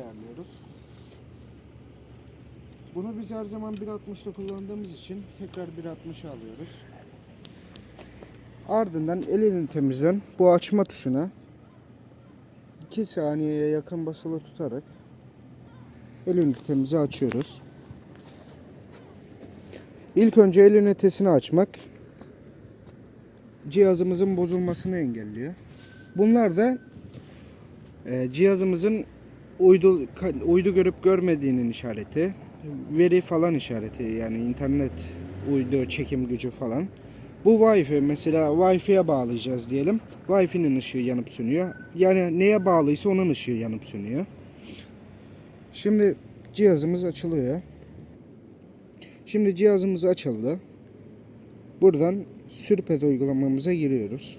alıyoruz. Bunu biz her zaman 1.60'da kullandığımız için tekrar 1.60'a alıyoruz. Ardından elini temizlen bu açma tuşuna 2 saniyeye yakın basılı tutarak el ünitemizi açıyoruz. İlk önce el ünitesini açmak cihazımızın bozulmasını engelliyor. Bunlar da cihazımızın uydu uydu görüp görmediğinin işareti, veri falan işareti yani internet uydu çekim gücü falan. Bu Wi-Fi mesela Wi-Fi'ye bağlayacağız diyelim. Wi-Fi'nin ışığı yanıp sönüyor. Yani neye bağlıysa onun ışığı yanıp sönüyor. Şimdi cihazımız açılıyor. Şimdi cihazımız açıldı. Buradan sürpet uygulamamıza giriyoruz.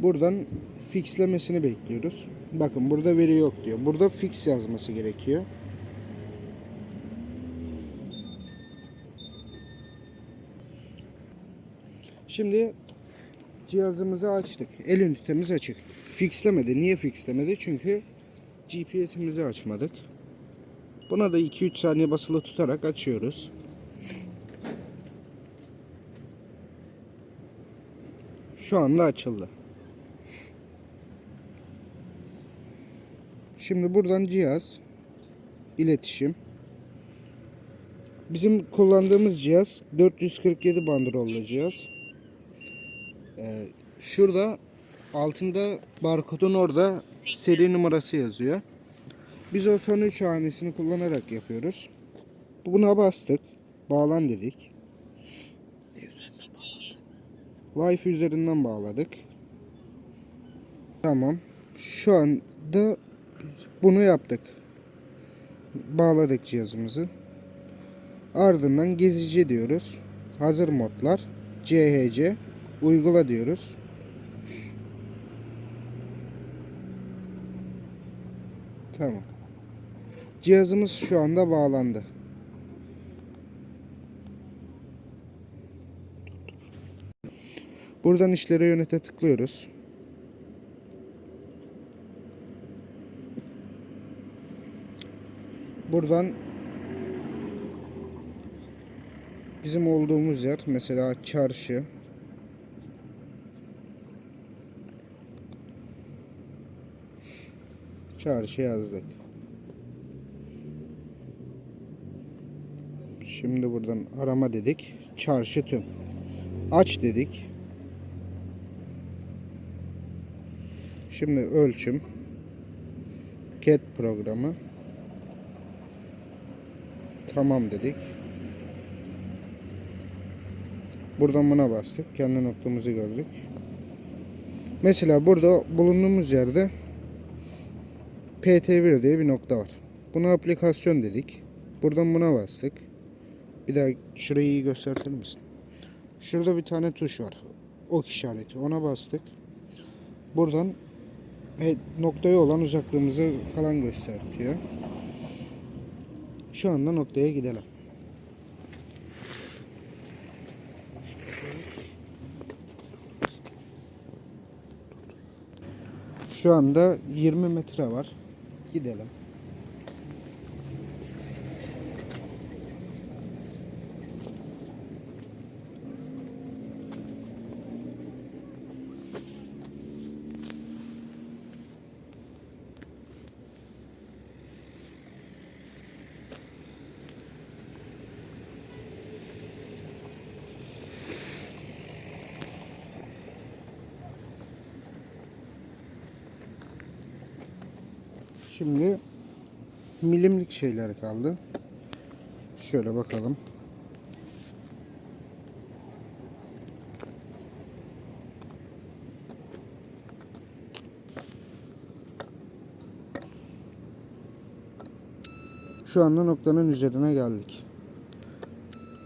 Buradan fixlemesini bekliyoruz. Bakın burada veri yok diyor. Burada fix yazması gerekiyor. Şimdi cihazımızı açtık. El ünitemiz açık. Fixlemedi. Niye fixlemedi? Çünkü GPS'imizi açmadık. Buna da 2-3 saniye basılı tutarak açıyoruz. Şu anda açıldı. Şimdi buradan cihaz, iletişim. Bizim kullandığımız cihaz 447 bandrollu cihaz. Ee, şurada altında barkodun orada seri numarası yazıyor. Biz o son 3 hanesini kullanarak yapıyoruz. Buna bastık. Bağlan dedik. Wi-Fi üzerinden bağladık. Tamam. Şu anda bunu yaptık. Bağladık cihazımızı. Ardından gezici diyoruz. Hazır modlar. CHC. Uygula diyoruz. Tamam. Cihazımız şu anda bağlandı. Buradan işlere yönete tıklıyoruz. Buradan bizim olduğumuz yer mesela çarşı çarşı yazdık. Şimdi buradan arama dedik. Çarşı tüm. Aç dedik. Şimdi ölçüm. CAT programı. Tamam dedik. Buradan buna bastık. Kendi noktamızı gördük. Mesela burada bulunduğumuz yerde PT1 diye bir nokta var. Buna aplikasyon dedik. Buradan buna bastık. Bir daha şurayı iyi gösterir misin? Şurada bir tane tuş var. Ok işareti. Ona bastık. Buradan e, noktaya olan uzaklığımızı falan gösteriyor. Şu anda noktaya gidelim. Şu anda 20 metre var. Gidelim. Şimdi milimlik şeyler kaldı. Şöyle bakalım. Şu anda noktanın üzerine geldik.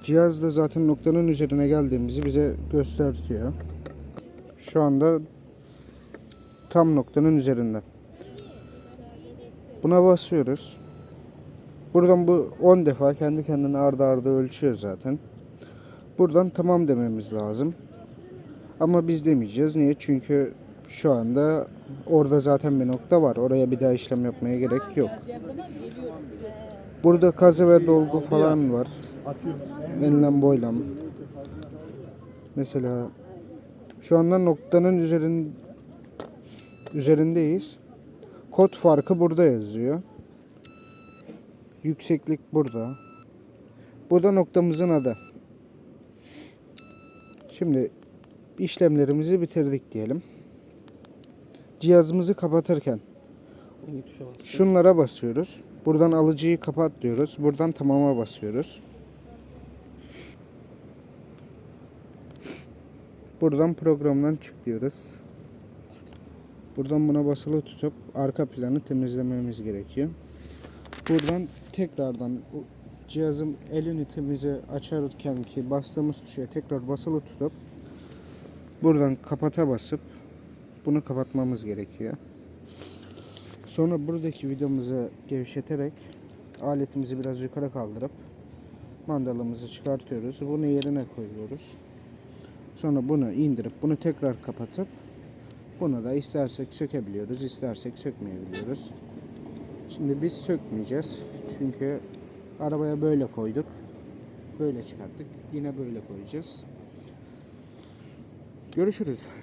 Cihaz da zaten noktanın üzerine geldiğimizi bize gösteriyor. Şu anda tam noktanın üzerinde. Buna basıyoruz. Buradan bu 10 defa kendi kendine arda arda ölçüyor zaten. Buradan tamam dememiz lazım. Ama biz demeyeceğiz. Niye? Çünkü Şu anda orada zaten bir nokta var. Oraya bir daha işlem yapmaya gerek yok. Burada kazı ve dolgu falan var. Enlem boylam. Mesela şu anda noktanın üzerin üzerindeyiz. Kod farkı burada yazıyor. Yükseklik burada. Bu da noktamızın adı. Şimdi işlemlerimizi bitirdik diyelim. Cihazımızı kapatırken şunlara basıyoruz. Buradan alıcıyı kapat diyoruz. Buradan tamama basıyoruz. Buradan programdan çık diyoruz. Buradan buna basılı tutup arka planı temizlememiz gerekiyor. Buradan tekrardan cihazın el ünitemizi açarken ki bastığımız tuşa tekrar basılı tutup buradan kapata basıp bunu kapatmamız gerekiyor. Sonra buradaki vidamızı gevşeterek aletimizi biraz yukarı kaldırıp mandalımızı çıkartıyoruz. Bunu yerine koyuyoruz. Sonra bunu indirip bunu tekrar kapatıp bunu da istersek sökebiliyoruz, istersek sökmeyebiliyoruz. Şimdi biz sökmeyeceğiz. Çünkü arabaya böyle koyduk. Böyle çıkarttık. Yine böyle koyacağız. Görüşürüz.